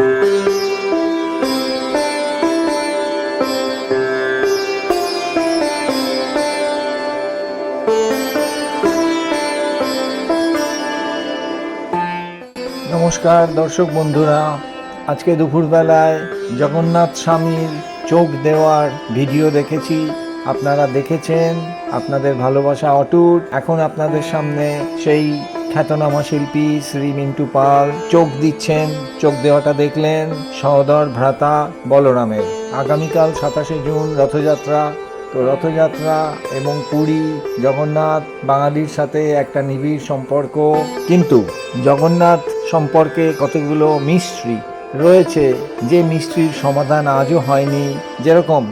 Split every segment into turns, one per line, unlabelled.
নমস্কার দর্শক বন্ধুরা, আজকে দুপুরবেলায় জগন্নাথ স্বামীর চোখ দেওয়ার ভিডিও দেখেছি। আপনারা দেখেছেন, আপনাদের ভালোবাসা অটুট। এখন আপনাদের সামনে সেই খ্যাতনামা শিল্পী শ্রী মিন্টু পাল চোখ দিচ্ছেন, চোখ দেওয়াটা দেখলেন সহদর ভ্রাতা বলরামের। আগামীকাল সাতাশে জুন রথযাত্রা। তো রথযাত্রা এবং পুরী, জগন্নাথ বাঙালির সাথে একটা নিবিড় সম্পর্ক। কিন্তু জগন্নাথ সম্পর্কে কতগুলো মিস্ট্রি রয়েছে, যে মিস্ট্রির সমাধান আজও হয়নি। যেরকম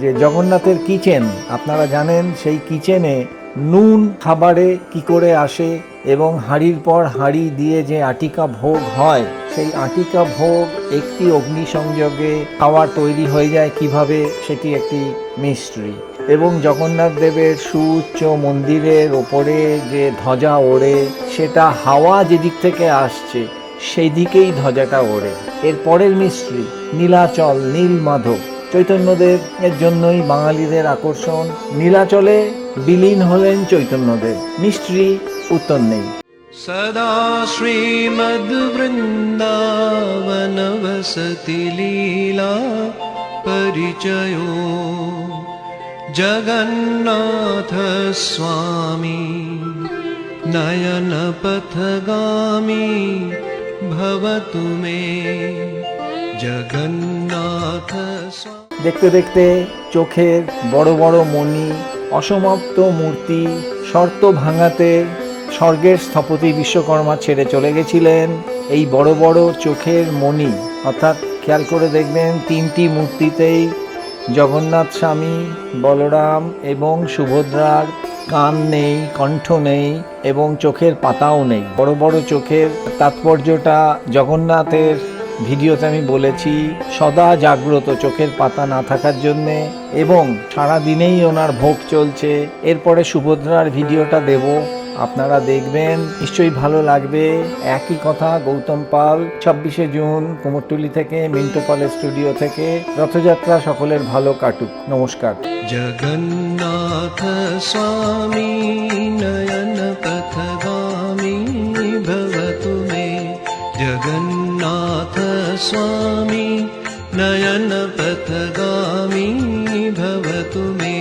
যে জগন্নাথের কিচেন, আপনারা জানেন সেই কিচেনে নুন খাবারে কি করে আসে এবং হাঁড়ির পর হাঁড়ি দিয়ে যে আটিকা ভোগ হয়, সেই আটিকা ভোগ একটি অগ্নিসংযোগে খাবার তৈরি হয়ে যায় কীভাবে সেটি একটি মিস্ট্রি। এবং জগন্নাথ দেবের সুউচ্চ মন্দিরের ওপরে যে ধ্বজা ওড়ে, সেটা হাওয়া যেদিক থেকে আসছে সেই দিকেই ধ্বজাটা ওড়ে। এর পরের মিস্ত্রি নীলাচল নীল মাধব চৈতন্যদেব এর জন্যই বাঙালিদের আকর্ষণ নীলাচলে বিলীন হলেন চৈতন্যদেব মিস্ত্রি উত্তর নেই
सदा श्रीमद्वृन्दावनवसति लीला परिचयो जगन्नाथस्वामी नयनपथगामी भवतु मे জগন্নাথ
দেখতে দেখতে চোখের বড় বড় মণি, অসমাপ্ত মূর্তি, শর্ত ভাঙাতে স্বর্গের স্থপতি বিশ্বকর্মা ছেড়ে চলে গেছিলেন এই বড় বড় চোখের মণি। অর্থাৎ খেয়াল করে দেখবেন, তিনটি মূর্তিতেই জগন্নাথ স্বামী, বলরাম এবং সুভদ্রার কান নেই, কণ্ঠ নেই এবং চোখের পাতাও নেই। বড় বড় চোখের তাৎপর্যটা জগন্নাথের ভিডিওতে আমি বলেছি, সদা জাগ্রত চোখের পাতা না থাকার জন্যে এবং সারা দিনেই ওনার ভোগ চলছে। এরপরে সুভদ্রার ভিডিওটা দেব। আপনারা দেখবেন, নিশ্চয়ই ভালো লাগবে। একই কথা, গৌতম পাল, ছাব্বিশে জুন, কুমোরটুলি থেকে, মিন্টো পাল স্টুডিও থেকে। রথযাত্রা সকলের ভালো কাটুক। নমস্কার।
জগন্নাথ স্বামী, নয়ন পথবা स्वामी नयनपथगामी भवतु मे।